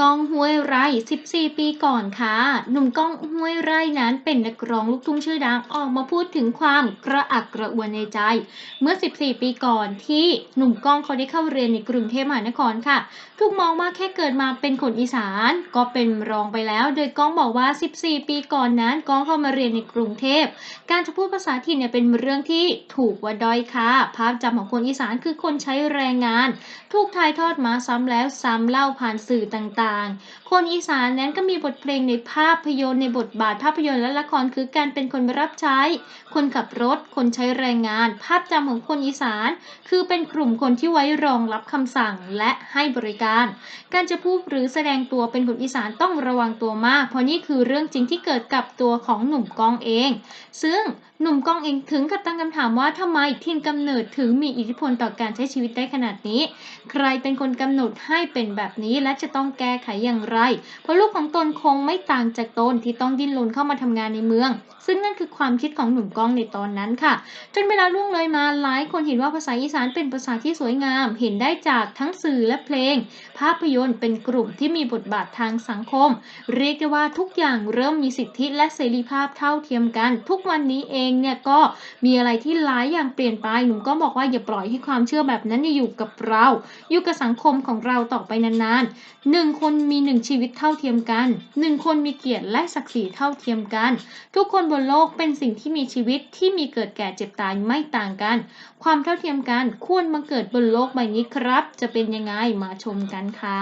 ก้องห้วยไร่ 14 ปีก่อนค่ะ หนุ่มก้องห้วยไร่นั้นเป็นนักร้องลูกทุ่งชื่อดังออกมาพูดถึงความกระอักกระอ่วนในใจ เมื่อ 14 ปีก่อนที่หนุ่มก้องเขาได้เข้าเรียนในกรุงเทพมหานครค่ะ ถูกมองว่าแค่เกิดมาเป็นคนอีสาน ก็เป็นรองไปแล้ว โดยก้องบอกว่า 14 ปีก่อนนั้นก้องเข้ามาเรียนในกรุงเทพ การจะพูดภาษาถิ่นเนี่ยเป็นเรื่องที่ถูกว่าด้อยค่าภาพจำของคนอีสานคือคนใช้แรงงาน ถูกถ่ายทอดมาซ้ำแล้วซ้ำเล่าผ่านสื่อต่างๆ คนอีสานนั้นก็มีบทเพลงในภาพยนตร์ในบทบาทภาพยนตร์และละครคือการเป็นคนรับใช้ คนขับรถ คนใช้แรงงาน ภาพจำของคนอีสาน คือเป็นกลุ่มคนที่ไว้รองรับคำสั่งและให้บริการ การจะพูดหรือแสดงตัวเป็นคนอีสานต้องระวังตัวมาก เพราะนี่คือเรื่องจริงที่เกิดกับตัวของหนุ่มกองเอง ซึ่งหนุ่มกองเองถึงกับตั้งคำถามว่าทำไมถิ่นกำเนิดถึงมีอิทธิพลต่อการใช้ชีวิตได้ขนาดนี้ ใครเป็นคนกำหนดให้เป็นแบบนี้และจะต้องแก้ไขอย่างไร เพราะลูกของตนคงไม่ต่างจากตนที่ต้องดิ้นรนเข้ามาทำงานในเมือง ซึ่งนั่นคือความคิดของหนุ่มก้องในตอนนั้นค่ะ จนเวลาล่วงเลยมาหลายคนเห็นว่าภาษาอีสานเป็นภาษาที่สวยงาม เห็นได้จากทั้งสื่อและเพลง ภาพยนตร์เป็นกลุ่มที่มีบทบาททางสังคม เรียกได้ว่าทุกอย่างเริ่มมีสิทธิและเสรีภาพเท่าเทียมกัน ทุกวันนี้เองเนี่ยก็มีอะไรที่หลายอย่างเปลี่ยนไปหนุ่มก็บอกว่าอย่าปล่อยให้ความเชื่อแบบนั้นอยู่กับเรา อยู่กับสังคมของเราต่อไปนานๆหนึ่งคนนมีหนึ่งชีวิตเท่าเทียมกันหนึ่งคนมีเกียรติและศักดิ์ศรีเท่าเทียมกัน ทุกคนบนโลกเป็นสิ่งที่มีชีวิตที่มีเกิดแก่เจ็บตายไม่ต่างกัน ความเท่าเทียมกันควรมาเกิดบนโลกใบนี้ครับ จะเป็นยังไงมาชมกันค่ะ